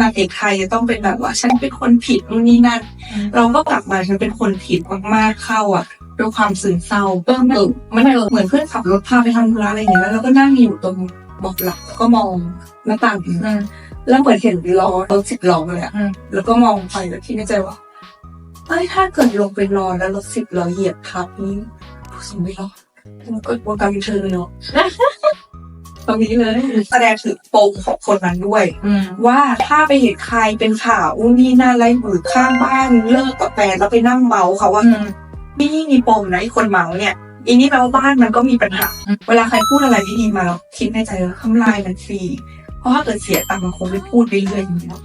นางเอกไทยจะต้องเป็นแบบว่า ฉันเป็นคนผิดนู่นนี่นั่น เราก็กลับมาฉันเป็นคนผิดมากๆเข้าอะด้วยความซึมเศร้าก็มันมันเหมือนเพื่อนขับรถพาไปทำธุระอะไรอย่างเงี้ยแล้วเราก็นั่งอยู่ตรงเบอกหลังแล้วก็มองหน้าต่างอืมแล้วเหมือนเห็นล้อรถสิบล้อเลยอะอืมแล้วก็มองไปแล้วคิดในใจว่าเอ้ยถ้าเกิดลงไปนอนแล้วรถสิบล้อเหยียบทับนี่ผู้สมไม่รอดมันก็วงการบันเทิงเลยเนาะ ตรงนี้เลย แสดงถึงปมของคนนั้นด้วยอืมว่าถ้าไปเห็นใครเป็นข่าวอุ้นนี่นั่นอะไรหรือข้างบ้านเลิกกับแฟนแล้วไปนั่งเมาเขาว่าอืมนี่มีปมนะไอ้คนเมาเนี่ยอีนี่แปลว่าบ้านมันก็มีปัญหาอืมเวลาใครพูดอะไรไม่ดีมาแล้วคิดในใจว่าทำลายมันฟรี เพราะถ้าเกิดเสียตังค์มันคงไม่พูดไปเรื่อยอย่างนี้หรอก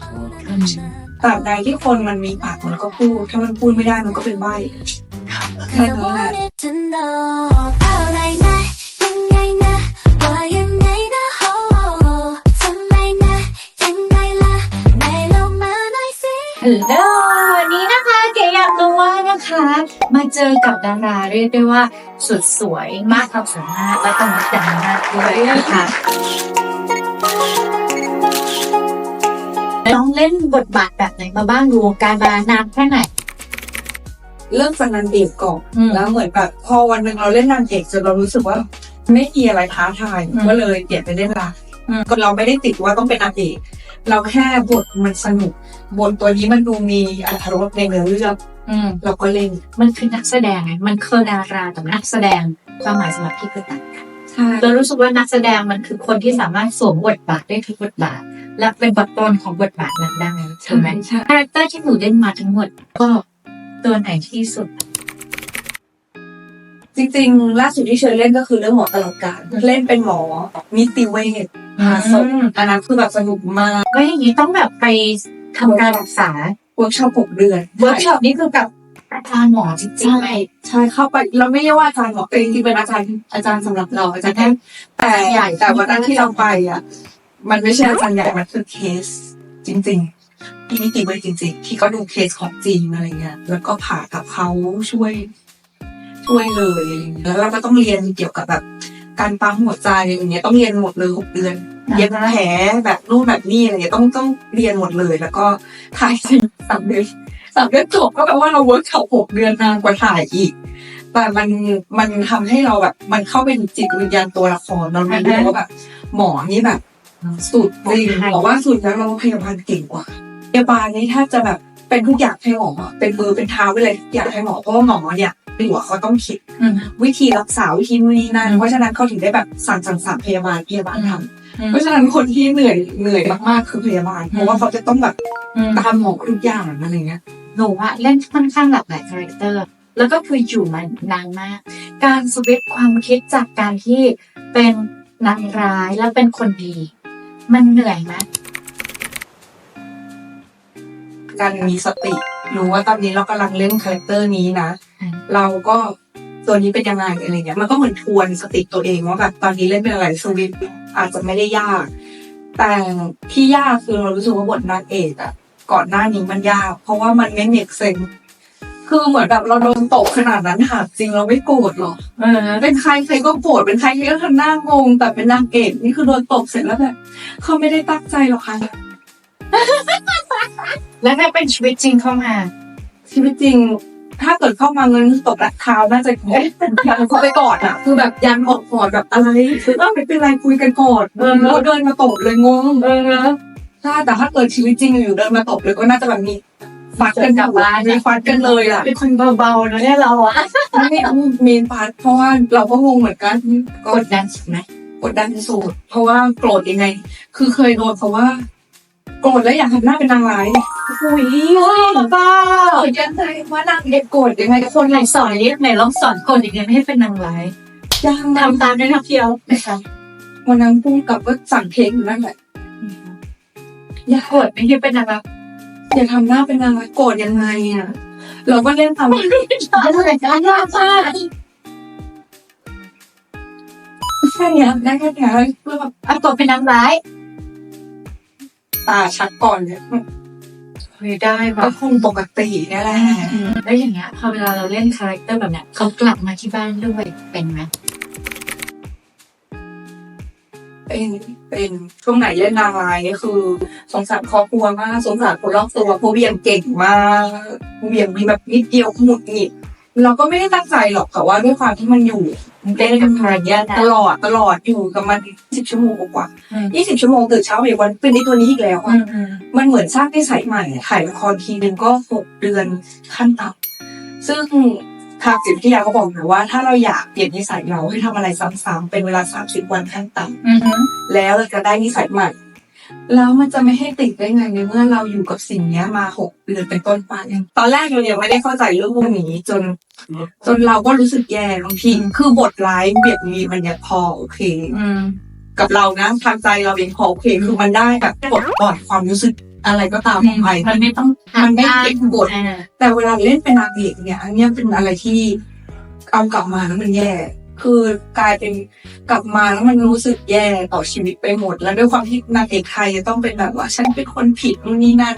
ตราบใดที่คนมันมีปากมันก็พูด ถ้ามันพูดไม่ได้มันก็เป็นใบแค่นั้นแหละ wanted to know อะไรนะ ฮัลโหลวันนี้นะคะเก๋อยากรู้ว่านะคะ มาเจอกับดาราเรียกได้ว่าสุดสวยมากความสามารถและต้องดังมากด้วยนะคะน้องเล่นบทบาทแบบไหนมาบ้างดูวงการมานานแค่ไหน เริ่มจากนางเอกก่อนอืมแล้วเหมือนแบบพอวันหนึ่งเราเล่นนางเอกจนเรารู้สึกว่า ไม่มีอะไรท้าทายอืมก็เลยเปลี่ยนไปเล่นรักอืม ก็เราไม่ได้ติดว่าต้องเป็นนางเอก เราแค่บทมันสนุก บทตัวนี้มันดูมีอรรถรสในเนื้อเรื่องอืมเราก็เล่นมันคือนักแสดงไงมันคือดารากับนักแสดงความหมายสำหรับพี่คือต่างกันใช่เรารู้สึกว่านักแสดงมันคือคนที่สามารถสวมบทบาทได้ทุกบทบาท และเป็นบทตนของบทบาทนั้นได้ถูกไหมใช่คาแรคเตอร์ที่หนูเล่นมาทั้งหมด ก็ตัวไหนที่สุด จริงๆ ล่าสุดที่เชิญเล่นก็คือเรื่องหมอตลอดการเล่นเป็นหมอนิติเวช ผ่าศพอืมอันนั้นคือแบบสนุกมาก ก็อย่างนี้ต้องแบบไปทำการศึกษาเวิร์กช็อปหกเดือน เวิร์กช็อปนี่คือกับอาจารย์หมอจริงใช่ๆไหมใช่เข้าไปเราไม่ได้ว่าอาจารย์หรอกแต่จริงๆเป็นอาจารย์อาจารย์สำหรับเราอาจารย์แค่แต่ใหญ่แต่วันนั้นที่เราไปอะ มันไม่ใช่อาจารย์ใหญ่มันคือเคสจริงๆพี่นิติเวชจริง ๆ ที่เขาดูเคสของจริงอะไรเงี้ยแล้วก็ผ่ากับเขาช่วย ช่วยเลยอะไรเงี้ยแล้วเราก็ต้องเรียนเกี่ยวกับแบบ การปั๊มหัวใจอย่างเงี้ยต้องเรียนหมดเลยหกเดือน เย็บแผลแบบนู่นแบบนี่อะไรเงี้ยต้องต้องเรียนหมดเลย แล้วก็ถ่ายสิสามเดือนสามเดือนจบก็แปลว่าเราเวิร์กช็อปหกเดือนนานกว่าถ่ายอีก แต่มันมันทำให้เราแบบมันเข้าเป็นจิตวิญญาณตัวละครเราไม่รู้ว่าแบบ หมอนี่แบบสุดจริงบอกว่าสุดแล้วเราพยาบาลเก่งกว่าพยาบาลนี่ถ้าจะแบบ เป็นทุกอย่างให้หมออะเป็นมือเป็นเท้าเป็นอะไรทุกอย่างให้หมอเพราะว่าหมอเนี่ยหัวเขาต้องคิดอืมวิธีรักษาวิธีนู่นนี่นั่นเพราะฉะนั้นเขาถึงได้แบบสั่งสั่งสั่งพยาบาลพยาบาลทำอืมเพราะฉะนั้นคนที่เหนื่อยเหนื่อยมากๆคือพยาบาลเพราะว่าเขาจะต้องแบบอืมตามหมอทุกอย่างอะไรเงี้ยหนูว่าเล่นค่อนข้างหลากหลายคาแรคเตอร์แล้วก็คืออยู่มานานมาก การสวิตช์ความคิดจากการที่เป็นนางร้ายแล้วเป็นคนดี มันเหนื่อยไหม การมีสติ รู้ว่าตอนนี้เรากำลังเล่นคาแรคเตอร์นี้นะ เราก็ตัวนี้เป็นยังไงอะไรเงี้ยมันก็เหมือนทวนสติตัวเองว่าแบบตอนนี้เล่นเป็นอะไรสวิตช์อาจจะไม่ได้ยาก แต่ที่ยากคือเรารู้สึกว่าบทนางเอกอะก่อนหน้านี้มันยาก เพราะว่ามันไม่เมกเซนคือเหมือนแบบเราโดนตกขนาดนั้นหากจริงเราไม่โกรธหรอกเออเป็นใครใครก็โกรธเป็นใครใครก็ทำหน้างงแต่เป็นนางเอกนี่คือโดนตบเสร็จแล้วแบบเขาไม่ได้ตั้งใจหรอกค่ะ แล้วถ้าเป็นชีวิตจริงเข้ามา ชีวิตจริง ถ้าเกิดเข้ามาเงินตบและเท้าน่าจะเอ๊ะยันเขาไปกอดอะ คือแบบยันออกกอดแบบอะไรคือเออไม่เป็นไรคุยกันก่อนเออแล้วเดินมาตบเลยงงเออใช่แต่ถ้าเกิดชีวิตจริงอยู่เดินมาตบเลยก็น่าจะแบบมีฟัดกันกลับบ้านมีฟัดกันเลยอะเป็นคนเบาๆนะเนี่ยเราอะไม่มีฟัดเพราะว่าเราก็งงเหมือนกันก็กดดันสุดไหมกดดันที่สุดเพราะว่าโกรธยังไง คือเคยโดนเพราะว่า โกรธแล้วอยากทำหน้าเป็นนางร้ายอุ้ยบ้าโกรธยังไงว่านางเอกโกรธยังไงกับคนไหนสอนเรียกไหนลองสอนคนอีกอย่างให้เป็นนางร้ายยังทำตามด้วยนะเพียวนะคะวันนั้นพุ่งกับก็สั่งเพลงอยู่นั่นแหละอย่าโกดไม่ใช่เป็นนางร้ายอย่าทำหน้าเป็นนางร้ายโกรธยังไงอะ เราก็เล่นตามอะไรกันยากมากแค่เนี้ยได้แค่เนี้ยเพื่อแบบอะตัวเป็นนางร้าย ตาชัดก่อนเนี่ยเฮ้ยได้แบก็บคงปกติเนี่ยแหละแล้วอย่างเงี้ยพอเวลาเราเล่นคาแรคเตอร์แบบเนี้ยเขากลับมาที่บ้านด้วยเป็นไหมเเป็นเป็นช่วงไหนเล่นนางร้ายเนี่ยคือ สงสารครอบครัวมากสงสารคนรอบตัวเพราะเวียงเก่งมากเวียงมีแบบนิดเดียวหมุดหงิด เราก็ไม่ได้ตั้งใจหรอกแต่ว่าด้วยความที่มันอยู่เล่นกับภรรยาตลอดตลอดอยู่กับมันสิบชั่วโมงกว่าอืมยี่สิบชั่วโมงตื่นเช้าอีกวันเป็นไอ้ตัวนี้อีกแล้วอือะมอืมมันเหมือนสร้างนิสัยใหม่ถ่ายละครทีนึงก็หกเดือนขั้นต่ำซึ่งทางจิตวิทยาก็บอกนะว่าถ้าเราอยากเปลี่ยนนิสัยเราให้ทำอะไรซ้ำๆเป็นเวลาสามสิบวันขั้นต่ำอืมอืมแล้วเราจะได้นิสัยใหม่ แล้วมันจะไม่ให้ติดได้ไงในเมื่อเราอยู่กับสิ่งเนี้ยมาหกเดือนเป็นต้นไปตอนแรกเรายังไม่ได้เข้าใจเรื่องพวกนี้จน จนเราก็รู้สึกแย่บางทีคือบทร้ายเบียดมีมันยังพอโอเคอืมกับเรานะทางใจเราเองพอโอเคคือมันได้แบบปลดปล่อยความรู้สึกอะไรก็ตามออกไปมันไม่ต้องมันไม่เก็บบทอ่าแต่เวลาเล่นเป็นนางเอกเนี่ย อันเนี้ยเป็นอะไรที่เอากลับมาแล้วมันแย่ คือกลายเป็นกลับมาแล้วมันรู้สึกแย่ต่อชีวิตไปหมด แล้วด้วยความที่นางเอกไทยจะต้องเป็นแบบว่า ฉันเป็นคนผิดนู่นนี่นั่น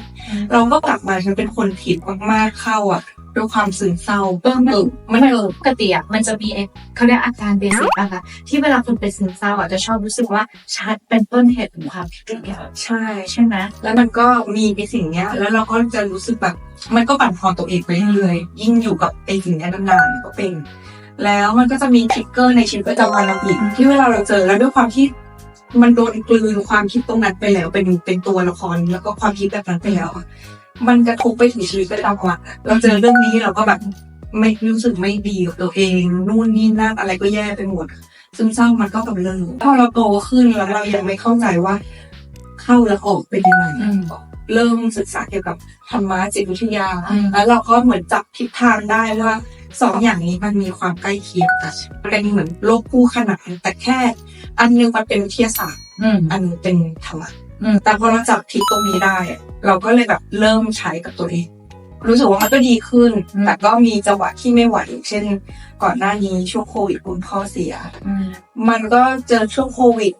เราก็กลับมาฉันเป็นคนผิดมากๆเข้าอะด้วยความซึมเศร้าเออมันเออมันเออปกติอะมันจะมีเอกเขาเรียกอาการเบสิกอะค่ะที่เวลาคนเป็นซึมเศร้าอะจะชอบรู้สึกว่าชัดเป็นต้นเหตุของความผิดทุกอย่างใช่ใช่ไหมแล้วมันก็มีไอ้สิ่งเนี้ย แล้วเราก็จะรู้สึกแบบ มันก็บั่นทอนตัวเองไปเรื่อยๆยิ่งอยู่กับไอ้สิ่งเนี้ยนานๆก็เป็น แล้วมันก็จะมีทริกเกอร์ในชีวิตประจำวันเราอีกที่เวลาเราเจอแล้วด้วยความที่มันโดนกลืนความคิดตรงนั้นไปแล้ว เป็นเป็นตัวละครแล้วก็ความคิดแบบนั้นไปแล้วอะมันกระทบไปถึงชีวิตประจำวันอะเราเจอเรื่องนี้เราก็แบบไม่รู้สึกไม่ดีกับตัวเองนู่นนี่นั่นอะไรก็แย่ไปหมดซึมเศร้ามันก็กับเรื่องพอเราโตขึ้นแล้วเรายังไม่เข้าใจว่า เข้าแล้วออกเป็นยังไงอืมเริ่มศึกษาเกี่ยวกับธรรมะจิตวิทยาอืมแล้วเราก็เหมือนจับทิศทางได้ว่า สองอย่างนี้มันมีความใกล้เคียงกันมันเป็นเหมือนโลกคู่ขนานแต่แค่ อันหนึงมันเป็นวิทยาศาสตร์อืมอันหนึงเป็นธรรมะอืมแต่พอเราจับทิศตรงนี้ได้อะเราก็เลยแบบเริ่มใช้กับตัวเอง รู้สึกว่ามันก็ดีขึ้น แต่ก็มีจังหวะที่ไม่ไหวอย่างเช่น ก่อนหน้านี้ช่วงโควิดคุณพ่อเสียอืมมันก็เจอช่วงโควิด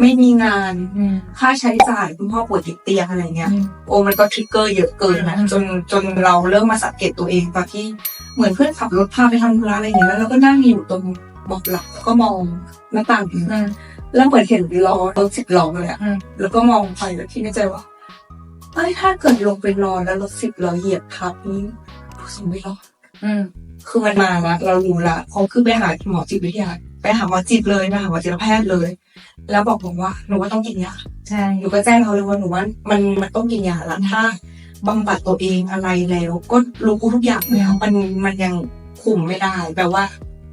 ไม่มีงาน อืม ค่าใช้จ่ายคุณพ่อป่วยติดเตียงอะไรเงี้ยอืมโอ้มันก็ทริกเกอร์เยอะเกินนะอืม จนจนเราเริ่มมาสังเกตตัวเองตอนที่เหมือนเพื่อนขับรถพาไปทำธุระอะไรอย่างเงี้ยแล้วเราก็นั่งอยู่ตรงเบอกหลังแล้วก็มองหน้าต่างอืม แล้วเหมือนเห็นล้อรถสิบล้อเลยอะอืม แล้วก็มองไปแล้วคิดในใจว่าเอ้ยถ้าเกิดลงไปนอนแล้วรถสิบล้อเหยียบทับนี่ผู้สูงไม่รอดอืม คือมันมาละเรารู้ละเขาคือไปหาหมอจิตวิทยา ไปหาหมอจิตเลยไปหาหมอจิตแพทย์เลย แล้วบอกผมว่าหนูว่าต้องกินยาใช่หนูก็แจ้งเขาเลยว่าหนูว่ามันมันต้องกินยาละถ้าบำบัดตัวเองอะไรแล้ว ก็รู้ทุกอย่างแล้วมันมันยังคุมไม่ได้แปลว่า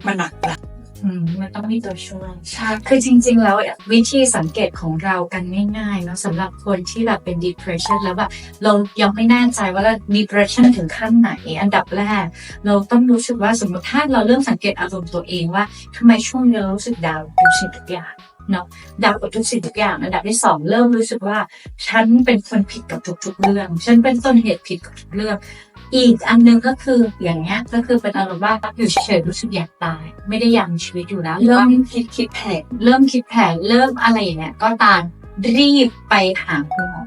มันหนักละอืมมันต้องมีตัวช่วยใช่คือจริง ๆ แล้ววิธีสังเกตของเรากันง่ายๆเนาะสำหรับคนที่แบบเป็น depression แล้วแบบเรายังไม่แน่ใจว่าเรา depression ถึงขั้นไหน อันดับแรก เราต้องรู้สึกว่าสมมติถ้าเราเริ่มสังเกตอารมณ์ตัวเองว่าทำไมช่วงนี้เรารู้สึกดาวน์ทุกสิ่งทุกอย่าง เนาะดาวน์กับทุกสิ่งทุกอย่างอันดับที่สองเริ่มรู้สึกว่า ฉันเป็นคนผิดกับทุกๆเรื่อง ฉันเป็นต้นเหตุผิดกับทุกเรื่อง อีกอันหนึงก็คืออย่างเงี้ยก็คือเป็นอารมณ์ว่าอยู่เฉยๆรู้สึกอยากตาย ไม่ได้อยากมีชีวิตอยู่แล้วหรือเริ่ว่ามคิดคิดแผนเริ่มคิดแผนเริ่มอะไรอย่างเงี้ยก็ตามรีบไปหาคุณหมอ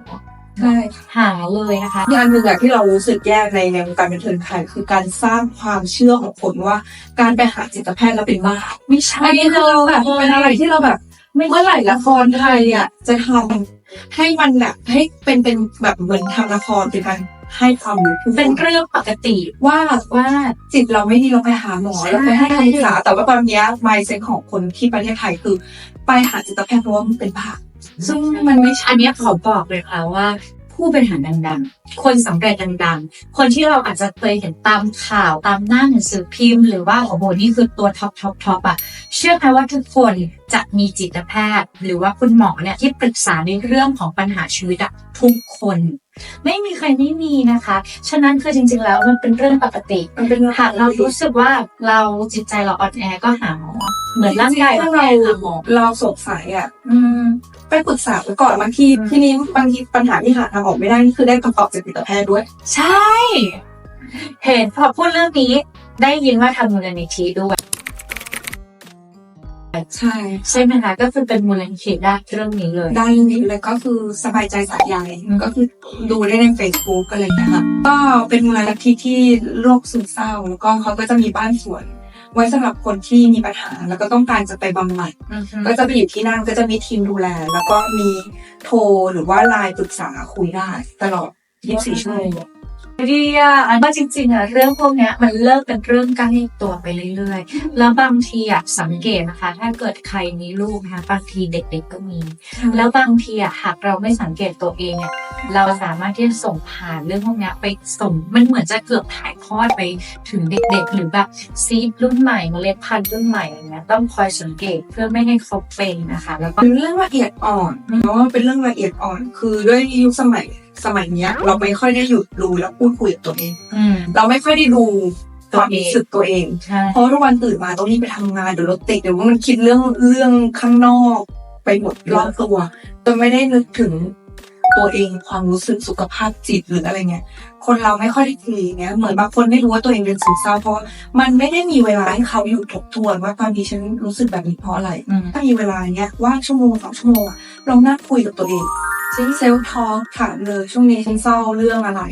ใช่หาเลยนะคะอย่างหนึ่งอะที่เรารู้สึกแย่ในในวงการบันเทิงไทยคือการสร้างความเชื่อของคนว่า การไปหาจิตแพทย์แล้วเป็นบ้าไม่ใช่คือเราแบบเป็นอะไรที่เราแบบ เมื่อไหร่ละครไทยอะจะทำให้มันแบบให้เป็นเป็นแบบเหมือนทำละครเป็นการให้ความรู้ผู้คเป็นเรื่องปกติว่าว่าจิตเราไม่ดีเราไปหาหมอใช่เราไปให้คำปรึกษาแต่ว่าตอนเนี้ย mindset ของคนที่ประเทศไทยคือ ไปหาจิตแพทย์เพราะว่ามันเป็นบ้าซึ่งมันไม่ใช่อันเนี้ยขอบอกเลยค่ะว่า ผู้บริหารดังๆ คนสำเร็จดังๆ คนที่เราอาจจะเคยเห็นตามข่าวตามหน้าหนังสือพิมพ์ หรือว่าโอ้โหนี่คือตัวท็อปท็อปท็อปอะเชื่อไหมว่าทุกคนจะมีจิตแพทย์ หรือว่าคุณหมอเนี่ยที่ปรึกษาในเรื่องของปัญหาชีวิตอะทุกคน ไม่มีใครไม่มีนะคะ ฉะนั้นคือจริง ๆ แล้วมันเป็นเรื่องปกติ มันเป็นหากเรารู้สึกว่าเราจิตใจเราอ่อนแอก็หาหมอเหมือนร่างกายถ้าเราเราหาหมอเราสงสัยอะอืมไปปรึกษาไว้ก่อนบางทีอืมทีนี้บางทีปัญหาที่หาทางออกไม่ได้นี่คือได้คำตอบจากจิตแพทย์ด้วย ใช่ เห็นพอพูดเรื่องนี้ได้ยินว่าทำมูลนิธิด้วย ใช่ใช่ไหมคะก็คือเป็นมูลนิธิด้านเรื่องนี้เลยได้นี้เลยก็คือสบายใจสายใยอืมก็คือดูได้ใน Facebook อะไรอย่างเงี้ยค่ะก็เป็นมูลนิธิที่โรคซึมเศร้าแล้วก็เขาก็จะมีบ้านสวน ไว้สำหรับคนที่มีปัญหา แล้วก็ต้องการจะไปบำบัดอืมก็จะไปอยู่ที่นั่นก็จะมีทีมดูแล แล้วก็มีโทรหรือว่าไลน์ปรึกษาคุยได้ตลอด24ชั่วโมง ดีอะอันว่าจริงๆอะเรื่องพวกเนี้ยมันเลิกเป็นเรื่องใกล้ตัวไปเรื่อยๆ แล้วบางทีอะสังเกตนะคะ ถ้าเกิดใครมีลูกนะคะบางทีเด็กๆก็มี แล้วบางทีอะหากเราไม่สังเกตตัวเองอะเราสามารถที่จะส่งผ่านเรื่องพวกเนี้ยไปส่งมันเหมือนจะเกือบถ่ายทอดไปถึงเด็กๆ หรือแบบซีดรุ่นใหม่เมล็ดพันธุ์รุ่นใหม่อะไรเงี้ยต้องคอยสังเกตเพื่อไม่ให้เขาเป็นนะคะ แล้วก็เป็นเรื่องละเอียดอ่อนเพราะว่าเป็นเรื่องละเอียดอ่อน คือด้วยยุคสมัย สมัยเนี้ย เราไม่ค่อยได้หยุดดูแล้วพูดคุยกับตัวเอง อืม เราไม่ค่อยได้ดูคตัววามเองรู้สึกตัวเอง ใช่ เพราะทุกวันตื่นมาต้องรีบไปทำงานเดี๋ยวรถติดเดี๋ยวมันคิดเรื่องเรื่องข้างนอก ไปหมดรอบตัวจนไม่ได้นึกถึง ตัวเองความรู้สึกสุขภาพจิตหรืออะไรเงี้ย คนเราไม่ค่อยได้คุยเงี้ยเหมือนบางคนไม่รู้ว่าตัวเองเป็นซึมเศร้าเพราะว่ามันไม่ได้มีเวลาให้เขาอยู่ทบทวนว่าตอนนี้ฉันรู้สึกแบบนี้เพราะอะไรอืมถ้ามีเวลาเนี้ยว่างชั่วโมงสองชั่วโมงอะลองนั่งคุยกับตัวเองฉันเซลทอถามเลยช่วงนี้ฉันเศร้าเรื่องอะไร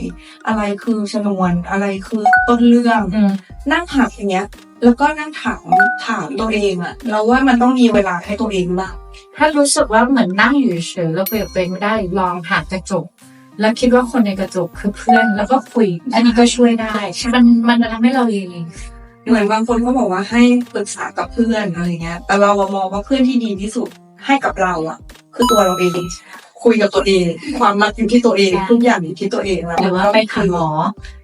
อะไรคือชนวนอะไรคือต้นเรื่องอืมนั่งถามอย่างเงี้ย แล้วก็นั่งถามถามตัวเองอะเราว่ามันต้องมีเวลาให้ตัวเองบ้างถ้ารู้สึกว่าเหมือนนั่งอยู่เฉยๆแล้วคุยกับตัวเองไม่ได้ลองหากระจก แล้วคิดว่าคนในกระจกคือเพื่อนแล้วก็คุย อันนี้ก็ช่วยได้มันมันจะทำให้เราเองเหมือนบางคนก็บอกว่าให้ปรึกษากับเพื่อนอะไรเงี้ย แต่เราอะมองว่าเพื่อนที่ดีที่สุดให้กับเราอะคือตัวเราเอง คุยกับตัวเอง ความรักอยู่ที่ตัวเองทุกอย่างอยู่ที่ตัวเองแล้วหรือว่าไปหาหมอ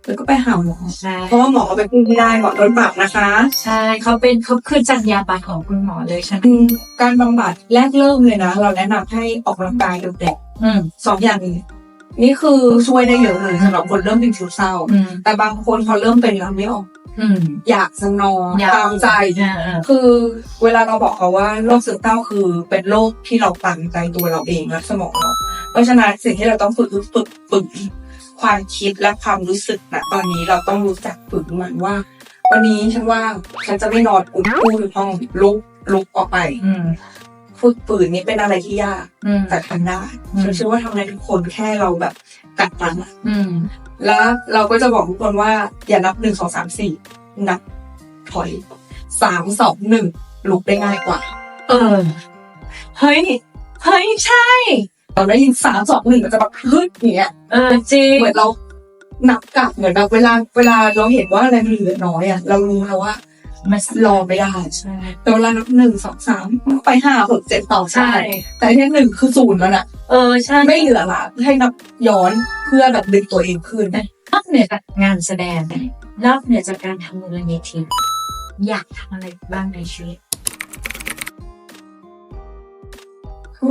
แล้วก็ไปหาหมอใช่เพราะว่าหมอไปพูดไม่ได้หมอโดนปรับนะคะ ใช่เขาเป็นเขาคือจรรยาบรรณของคุณหมอเลยใช่ไหมคือการบำบัดแรกเริ่มเลยนะ เราแนะนำให้ออกกำลังกายเด็กอืมๆสองอย่างนี้นี่คือช่วยได้เยอะเลยสำหรับคนเริ่มเป็นซึมเศร้าอืมแต่บางคนพอเริ่มเป็นแล้วไม่ออก อืมอยากจะนอนอยากตามใจเออเออคือเวลาเราบอกเขาว่าโรคซึมเศร้าคือเป็นโรคที่เราตามใจตัวเราเองและสมองเราเพราะฉะนั้นสิ่งที่เราต้องฝึกคือฝึกฝึกความคิดและความรู้สึกนะตอนนี้เราต้องรู้จักฝึกมันว่า วันนี้ฉันว่างฉันจะไม่นอนอุ้มกู้อยู่ห้องลุกลุกออกไปอืมฝึกฝืนนี่เป็นอะไรที่ยากอืมแต่ทำได้อืมฉันเชื่อว่าทำได้ทุกคนแค่เราแบบกัดฟันอะอืม แล้วเราก็จะบอกทุกคนว่าอย่านับหนึ่งสองสามสี่นับถอยสามสองหนึ่งลุกได้ง่ายกว่า เออ เฮ้ย เฮ้ย ใช่เราได้ยินสามสองหนึ่งมันจะแบบฮึดอย่างเงี้ยเออจริงเหมือนเรานับกลับเหมือนแบบเวลาเวลาเราเห็นว่าอะไรมันเหลือน้อยอะเรารู้แล้วว่ามันรอไม่ได้ใช่แต่เวลานับหนึ่งสองสามไปห้าหกเจ็ดต่อใช่ใช่แต่ที่หนึ่งคือศูนย์แล้วน่ะ เออใช่ไม่เหลือละให้นับย้อนเพื่อแบบดึงตัวเองขึ้นนอกเหนือจากงานแสดงนอกเหนือจากการทำมูลนิธิอยากทำอะไรบ้างในชีวิต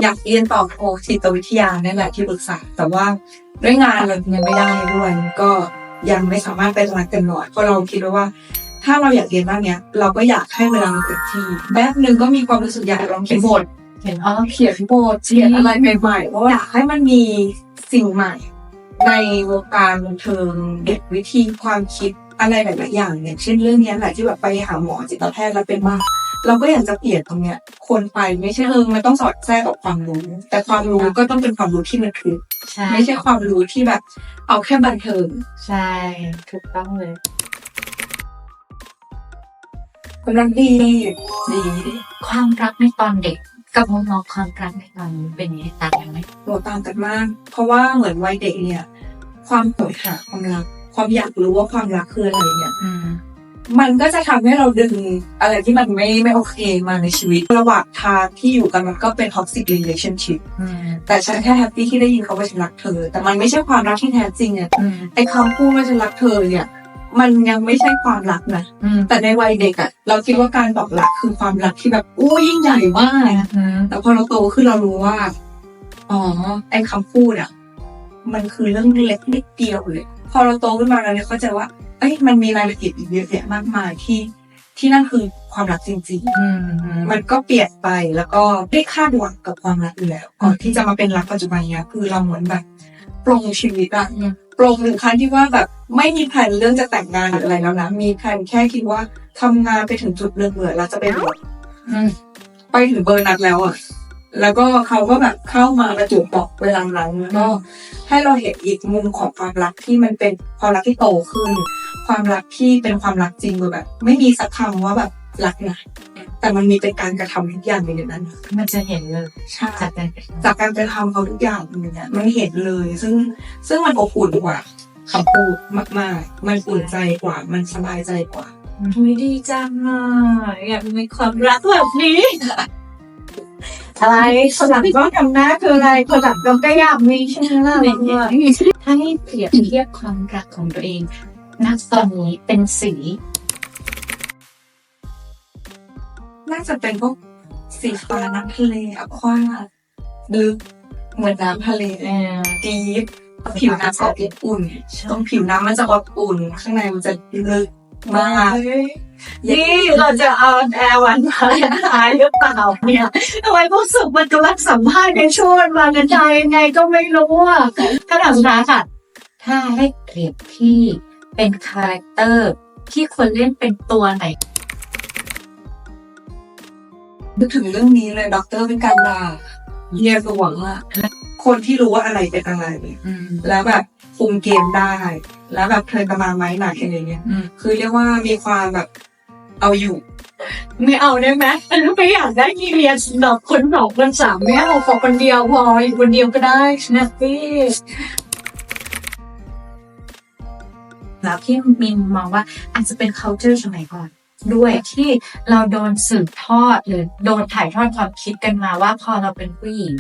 อยากเรียนต่อโทจิตวิทยานั่นแหละที่ปรึกษา แต่ว่าด้วยงานเรายังไม่ได้ด้วยก็ยังไม่สามารถไปสมัครเต็มร้อยเพราะเราคิดไว้ว่า ถ้าเราอยากเรียนบ้างเนี้ย เราก็อยากให้เวลามันเต็มที่แป๊บหนึ่งก็มีความรู้สึกอยากลองเขียนบท เห็นอ๋อเขียนบทเขียนอะไรใหม่ๆเพราะว่าอยากให้มันมีสิ่งใหม่ ในวงการบันเทิงเด็กวิธีความคิดอะไรหลายๆอย่างอย่างเช่นเรื่องเนี้ยแหละที่แบบไปหาหมอจิตแพทย์แล้วเป็นบ้าเราก็อยากจะเปลี่ยนตรงเนี้ย คนไปไม่ใช่เออมันต้องสอดแทรกกับความรู้ แต่ความรู้ก็ต้องเป็นความรู้ที่มันคือใช่ไม่ใช่ความรู้ที่แบบ เอาแค่บันเทิงใช่ถูกต้องเลยกำลังดีดีความรักในตอนเด็ก กับมุมมองความรักในตอนนี้เป็นยังไงต่างกันไหมโหต่างกันมาก เพราะว่าเหมือนวัยเด็กเนี่ย ความโหยหาความรัก ความอยากรู้ว่าความรักคืออะไรเนี่ย อืม มันก็จะทำให้เราดึงอะไรที่มันไม่ไม่โอเคมาในชีวิต ระหว่างทางที่อยู่กันมันก็เป็น toxic relationship อืม แต่ฉันแค่แฮปปี้ที่ได้ยินเขาว่าฉันรักเธอ แต่มันไม่ใช่ความรักที่แท้จริงเนี่ยอืม ไอ้คำพูดว่าฉันรักเธอเนี่ย มันยังไม่ใช่ความรักนะ อืมแต่ในวัยเด็กอะเราคิดว่าการบอกรักคือความรักที่แบบอู้ยิ่งใหญ่มากอืมแต่พอเราโตขึ้นเรารู้ว่า อ๋อ ไอ้คำพูดอะมันคือเรื่องเล็กนิดเดียวเลย พอเราโตขึ้นมาเราเลยเข้าใจว่า เอ้ยมันมีรายละเอียดอีกเยอะแยะมากมายที่ ที่นั่นคือความรักจริง อืมอืมๆ มันก็เปลี่ยนไปแล้วก็ได้คาดหวังกับความรักอยู่แล้วก่อนที่จะมาเป็นรักปัจจุบันเนี้ยคือเราเหมือนแบบปลงชีวิตอะอืม ปลงถึงขั้นที่ว่าแบบไม่มีแผนเรื่องจะแต่งงานหรืออะไรแล้วนะ มีแผนแค่คิดว่าทำงานไปถึงจุดเบื่อๆแล้วจะไปบวชอืมไปถึงเบอร์นัดแล้วอะแล้วก็เขาก็แบบเข้ามาประจุบอกเวลานั้นแล้วก็ให้เราเห็นอีกมุมของความรักที่มันเป็นความรักที่โตขึ้น ความรักที่เป็นความรักจริงแบบ ไม่มีสักคำว่าแบบรักนะ แต่มันมีเป็นการกระทำทุกอย่างในนั้นนะมันจะเห็นเลยใช่จากการจากการกระทำเขาทุกอย่างมันเนี่ยมันเห็นเลย ซึ่งซึ่งมันอบอุ่นกว่าคำพูดมาก ๆ มันอุ่นใจกว่า มันสบายใจกว่าไม่ดีจังอะอยากมีความรักแบบนี้อะไรคนหลังก็ทำหน้าคืออะไรคนหลังก็ก็อยากมีใช่ไหมล่ะถ้าให้เปรียบเทียบความรักของตัวเองณตอนนี้เป็นสี น่าจะเป็นพวกสีฟ้าน้ำทะเลอะควาลึกเหมือนน้ำทะเลดีฟผิวน้ำก็อบอุ่น ตรงผิวน้ำมันจะอบอุ่น ข้างในมันจะลึกมากนี่เราจะเอาแอร์วันมาหายหรือเปล่าเนี่ยทำไมผู้สึกมันกำลังสัมภาษณ์ในช่วงมากันใจยังไงก็ไม่รู้อะคำถามสุดาค่ะ ถ้าให้เปรียบที่เป็นคาแรคเตอร์ที่ควรเล่นเป็นตัวไหน นึกถึงเรื่องนี้เลยด็อกเตอร์เป็นการดาเรียนหวังอะคนที่รู้ว่าอะไรเป็นอะไรอืมแล้วแบบคุมเกมได้ แล้วแบบเทิร์นประมาณไม้หนักอะไรเงี้ยอืมคือเรียกว่ามีความแบบเอาอยู่ ไม่เอาได้ไหมอันนี้ไม่อยากได้กี่เรียนดอกคนสองคนสามไม่เอาขอคนเดียวพออีกคนเดียวก็ได้นะพี่แล้วพี่มินมองว่าอาจจะเป็น culture สมัยก่อน ด้วยที่เราโดนสืบทอดหรือโดนถ่ายทอดความคิดกันมาว่าพอเราเป็นผู้หญิง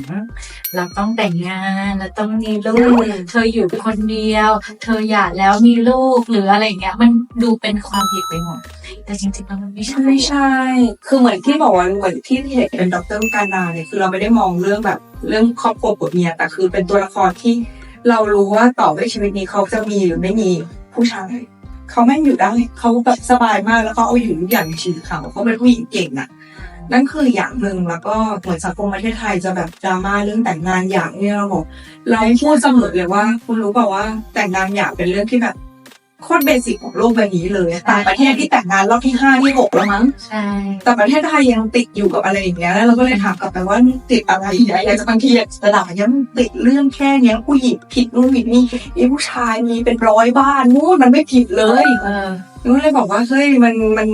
เราต้องแต่งงานเราต้องมีลูกอืมเธออยู่คนเดียว เธอหย่าแล้วมีลูกหรืออะไรอย่างเงี้ย มันดูเป็นความผิดไปหมดแต่จริงๆแล้วมันไม่ใช่ไม่ใช่ คือเหมือนที่บอกว่าเหมือนที่เห็นเป็นด็อกเตอร์การดาเนี่ยคือเราไม่ได้มองเรื่องแบบเรื่องครอบครัวผัวเมียแต่คือเป็นตัวละครที่เรารู้ว่าต่อไปชีวิตนี้เขาจะมีหรือไม่มีผู้ชาย เขาแม่งอยู่ได้เขาแบบสบายมากแล้วก็เอาอยู่ทุกอย่างในชีวิตเขาเขาเป็นผู้หญิงเก่งน่ะนั่นคืออย่างหนึ่งแล้วก็เหมือนสังคมประเทศไทยจะแบบดราม่าเรื่องแต่งงานอย่างเนี่ยเราบอกเราพูดเสมอเลยว่า คุณรู้เปล่าว่าแต่งงานอย่างเป็นเรื่องที่แบบ โคตรเบสิกของโลกใบนี้เลยต่างประเทศที่แต่งงานรอบที่ห้าที่หกแล้วมั้งใช่แต่ประเทศไทยยังติดอยู่กับอะไรอย่างเงี้ยแล้วเราก็เลยถามกลับไปว่ามึงติดอะไรเนี่ยอยากจะบางทีอยากจะด่ายังติดเรื่องแค่เนี้ยผู้หญิงผิดนู่นผิดนี่ไอ้ผู้ชายมีเป็นร้อยบ้านนู่นมันไม่ผิดเลยเออก็เลยบอกว่าเฮ้ยมันมัน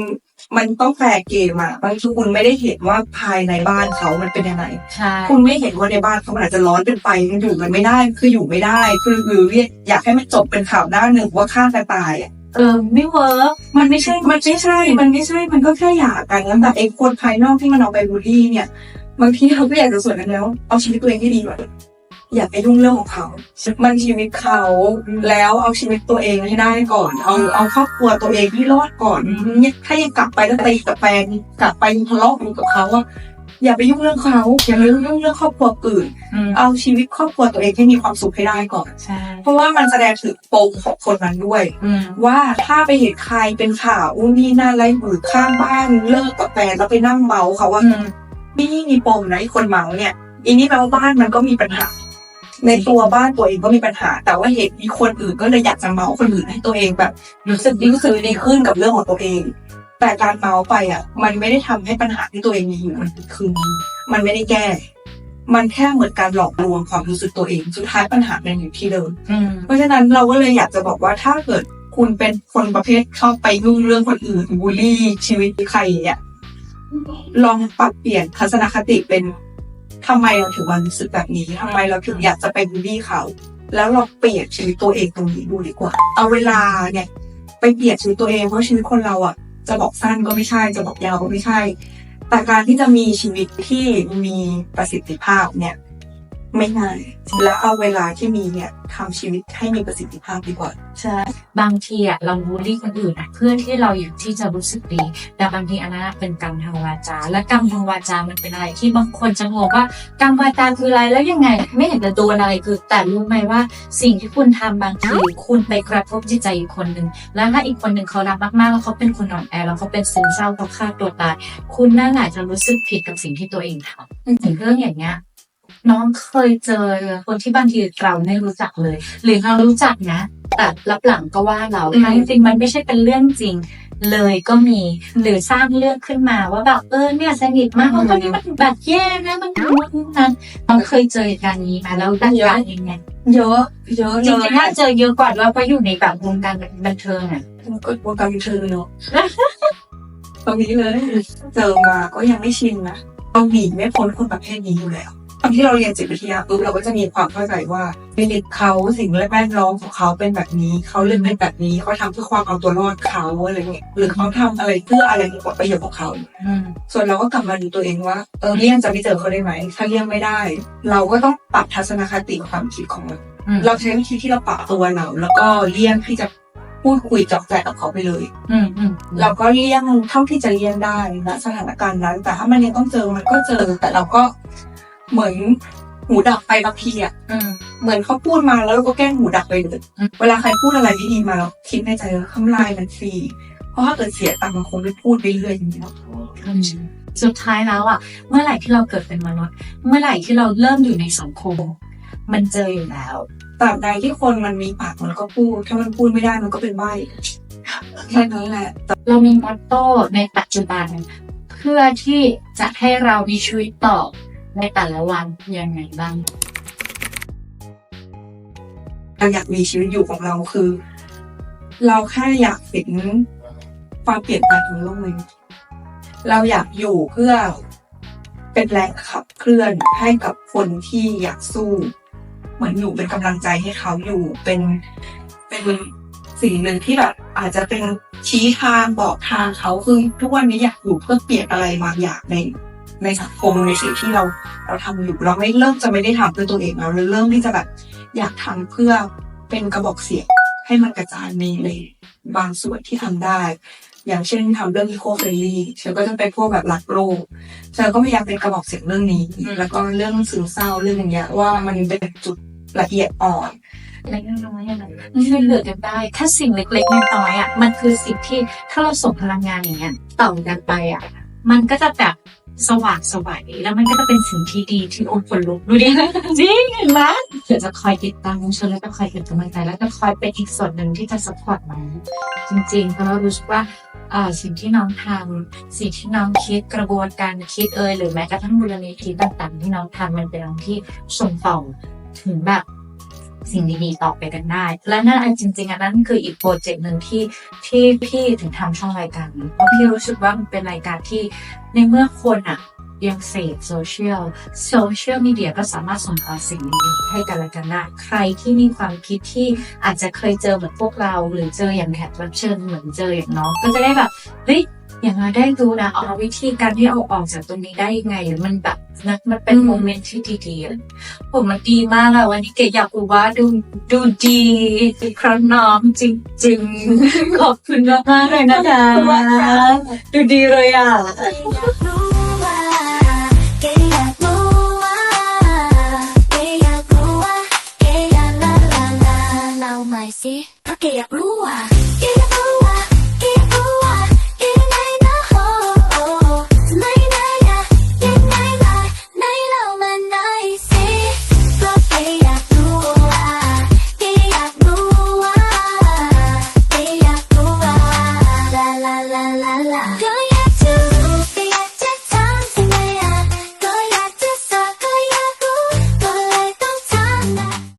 มันต้องแฟร์เกมอะบางทีคุณไม่ได้เห็นว่าภายในบ้านเขามันเป็นยังไงใช่คุณไม่เห็นว่าในบ้านเขามันอาจจะร้อนเป็นไฟมันอยู่กันไม่ได้ คืออยู่ไม่ได้คือหรืออยากให้มันจบเป็นข่าวหน้าหนึ่งว่าฆ่ากันตายอะเออไม่เวิร์กมันไม่ใช่ มันไม่ใช่ มันไม่ใช่ มันก็แค่หย่ากันแล้วแต่ไอ้คนภายนอกที่มันเอาไปบูลลี่เนี่ย บางทีเราก็อยากจะสวนกันแล้ว เอาชีวิตตัวเองให้ดีกว่า อย่าไปยุ่งเรื่องของเขา มันชีวิตเขาแล้วเอาชีวิตตัวเองให้ได้ก่อน เอาเอาครอบครัวตัวเองที่รอดก่อนเนี่ยถ้ายังกลับไปแล้วตีกับแฟนกลับไปทะเลาะกันกับเขาอะอย่าไปยุ่งเรื่องเขาอย่าไปยุ่งเรื่องครอบครัวอื่นอืมเอาชีวิตครอบครัวตัวเองให้มีความสุขให้ได้ก่อนใช่เพราะว่ามันแสดงถึงปมของคนนั้นด้วยอืมว่าถ้าไปเห็นใครเป็นข่าวอุ้นนี่นั่นอะไรหรือข้างบ้านเลิกกับแฟนแล้วไปนั่งเมาเขาว่าอืมนี่มีปมนะไอ้คนเมาเนี่ยอันนี้แปลว่าบ้านมันก็มีปัญหา ในตัวบ้านตัวเองก็มีปัญหา แต่ว่าเหตุมีคนอื่นก็เลยอยากจะเมาคนอื่นให้ตัวเองแบบรู้สึกดีรู้สึกดีขึ้นกับเรื่องของตัวเอง แต่การเมาไปอะ มันไม่ได้ทำให้ปัญหาที่ตัวเองมีอยู่มันดีขึ้นมันไม่ได้แก้ มันแค่เหมือนการหลอกลวงความรู้สึกตัวเองสุดท้ายปัญหามันอยู่ที่เดิมอืมเพราะฉะนั้นเราก็เลยอยากจะบอกว่าถ้าเกิดคุณเป็นคนประเภทชอบไปยุ่งเรื่องคนอื่นบูลลี่ชีวิตใครเนี่ยลองปรับเปลี่ยนทัศนคติเป็น ทำไมเราถึงมารู้สึกแบบนี้ทำไมเราถึงอยากจะไปบูลลี่เขา แล้วเราเปลี่ยนชีวิตตัวเองตรงนี้ดูดีกว่า เอาเวลาเนี่ยไปเปลี่ยนชีวิตตัวเองเพราะชีวิตคนเราอะ จะบอกสั้นก็ไม่ใช่ จะบอกยาวก็ไม่ใช่ แต่การที่จะมีชีวิตที่มีประสิทธิภาพเนี่ย ไม่ง่าย และเอาเวลาที่มีเนี่ยทำชีวิตให้มีประสิทธิภาพดีกว่าใช่บางทีอะเราบูลลี่คนอื่นอะเพื่อที่เราอยากที่จะรู้สึกดี แต่บางทีอันนั้นอะเป็นกรรมทางวาจา และกรรมทางวาจามันเป็นอะไรที่บางคนจะงงว่ากรรมวาจาคืออะไรแล้วยังไง ไม่เห็นจะโดนอะไรคือแต่รู้ไหมว่า สิ่งที่คุณทำบางทีคุณไปกระทบจิตใจอีกคนหนึ่งแล้วถ้าอีกคนหนึ่งเขารักมากๆแล้วเขาเป็นคนอ่อนแอแล้วเขาเป็นซึมเศร้าเขาฆ่าตัวตาย คุณนั่นแหละจะรู้สึกผิดกับสิ่งที่ตัวเองทำถึงเรื่องอย่างเงี้ย น้องเคยเจอคนที่บางทีเราไม่รู้จักเลย หรือเรารู้จักนะ แต่รับหลังก็ว่าเราอืมทั้งจริงๆมันไม่ใช่เป็นเรื่องจริงเลยก็มีหรือสร้างเรื่องขึ้นมาว่าแบบเออเนี่ยสนิทมากเพราะคนนี้มันแบบแย่นะมันรู้นั้นน้องเคยเจอเหตุการณ์นี้มาแล้วดันการยังไงเยอะเยอะจเลริงยๆน่าเจอเยอะกว่าด้วยเพราะอยู่ในแบบวงการบันเทิงอะก็วงการบันเทิงเนาะตรงนี้เลยเจอมาก็ยังไม่ชินนะเราหนีไม่พ้นคนประเภทนี้อยู่แล้ว ตอนที่เราเรียนจิตวิทยาปุ๊บเราก็จะมีความเข้าใจว่าชีวิตเขาสิ่งแวดล้อมของเขาเป็นแบบนี้ เขาเลือกเป็นแบบนี้เขาทำเพื่อความเอาตัวรอดเขาอะไรเงี้ยหรือเขาทำอะไรเพื่ออะไรในผลประโยชน์ของเขาอืมส่วนเราก็กลับมาดูตัวเองว่าเออเลี่ยงจะไม่เจอเขาได้ไหมถ้าเลี่ยงไม่ได้ เราก็ต้องปรับทัศนคติความคิดของเราอืมเราใช้วิธีที่เราปรับตัวเรา แล้วก็เลี่ยงที่จะพูดคุยเจาะใจกับเขาไปเลย อืมอืมเราก็เลี่ยงเท่าที่จะเลี่ยงได้ณสถานการณ์นั้น แต่ถ้ามันยังต้องเจอมันก็เจอแต่เราก็ เหมือนหูดับไปบางทีอะอืมเหมือนเขาพูดมาแล้วเราก็แกล้งหูดับไปเลยอืมเวลาใครพูดอะไรไม่ดีมาเราคิดในใจว่าคำลายมันฟรีเพราะถ้าเกิดเสียตังค์มันคงไม่พูดไปเรื่อยอย่างนี้หรอกอืมสุดท้ายแล้วอะ เมื่อไหร่ที่เราเกิดเป็นมนุษย์ เมื่อไหร่ที่เราเริ่มอยู่ในสังคม มันเจออยู่แล้วตราบใดที่คนมันมีปากมันก็พูด ถ้ามันพูดไม่ได้มันก็เป็นใบ้แค่นั้นแหละเรามีมอตโต้ในปัจจุบัน เพื่อที่จะให้เรามีชีวิตต่อ ในแต่ละวันยังไงบ้าง เราอยากมีชีวิตอยู่ของเราคือ เราแค่อยากเห็นความเปลี่ยนแปลงของโลกนี้เราอยากอยู่เพื่อเป็นแรงขับเคลื่อนให้กับคนที่อยากสู้ เหมือนอยู่เป็นกำลังใจให้เขาอยู่เป็นเป็นสิ่งหนึ่งที่แบบอาจจะเป็นชี้ทางบอกทางเขาคือทุกวันนี้อยากอยู่เพื่อเปลี่ยนอะไรบางอย่างใน ในสังคมในสิ่งที่เราเราทำอยู่เราไม่เริ่มจะไม่ได้ทำเพื่อตัวเองแล้วเราเริ่มที่จะแบบอยากทำเพื่อเป็นกระบอกเสียงให้มันกระจายในในบางส่วนที่ทำได้ อย่างเช่นทำเรื่อง eco friendly ฉันก็จะเป็นพวกแบบรักโลกฉันก็พยายามเป็นกระบอกเสียงเรื่องนี้ แล้วก็เรื่องซึมเศร้าเรื่องอย่างเงี้ยว่ามันเป็นจุดละเอียดอ่อนเล็กน้อยอะนะมันช่วยเหลือกันได้แค่สิ่งเล็กๆน้อยๆอะมันคือสิ่งที่ถ้าเราส่งพลังงานอย่างเงี้ยต่อกันไปอะมันก็จะแบบ สว่างสวัยแล้วมันก็จะเป็นสิ่งที่ดีที่โอ้คนลุกดูดิจริงเห็นไหมเดี๋ยวจะคอยติดตามชนแล้วก็คอยเป็นกำลังใจแล้วก็คอยเป็นอีกส่วนหนึ่งที่จะสปอร์ตมันจริงๆเพราะเรารู้สึกว่าอ่าสิ่งที่น้องทำสิ่งที่น้องคิดกระบวนการคิดเอยหรือแม้กระทั่งมูลนิธิต่างๆ ที่น้องทำมันเป็นเรื่องที่ส่งต่อถึงแบบ สิ่งดีๆต่อไปกันได้ และนั่นอันจริงๆอันนั้นคืออีกโปรเจกต์หนึ่งที่ที่พี่ถึงทำช่องรายการเพราะพี่รู้สึกว่ามันเป็นรายการที่ในเมื่อคนอะยังเสพโซเชียล โซเชียลมีเดียก็สามารถส่งต่อสิ่งดีๆให้กันและกันได้ ใครที่มีความคิดที่อาจจะเคยเจอเหมือนพวกเรา หรือเจออย่างแขกรับเชิญเหมือนเจออย่างน้อง ก็จะได้แบบ เฮ้ย อย่างน้อยได้รู้นะเอาวิธีการที่เอาออกจากตรงนี้ได้ยังไงหรือมันแบบนะมันเป็นโมเมนต์ที่ดีๆอะผมมันดีมากเลยวันนี้เกดอยากรู้ว่าดูดูดีครั้งน้องจริงๆ ขอบคุณมากมากๆเลยนะคะดูดีเลยอะอยากรู้ว่าแกอยากรู้ว่าแกอยากรู้ว่าแกอยากลาลาลาเล่าใหม่สิเพราะแกอยากรู้ว่าแกอยาก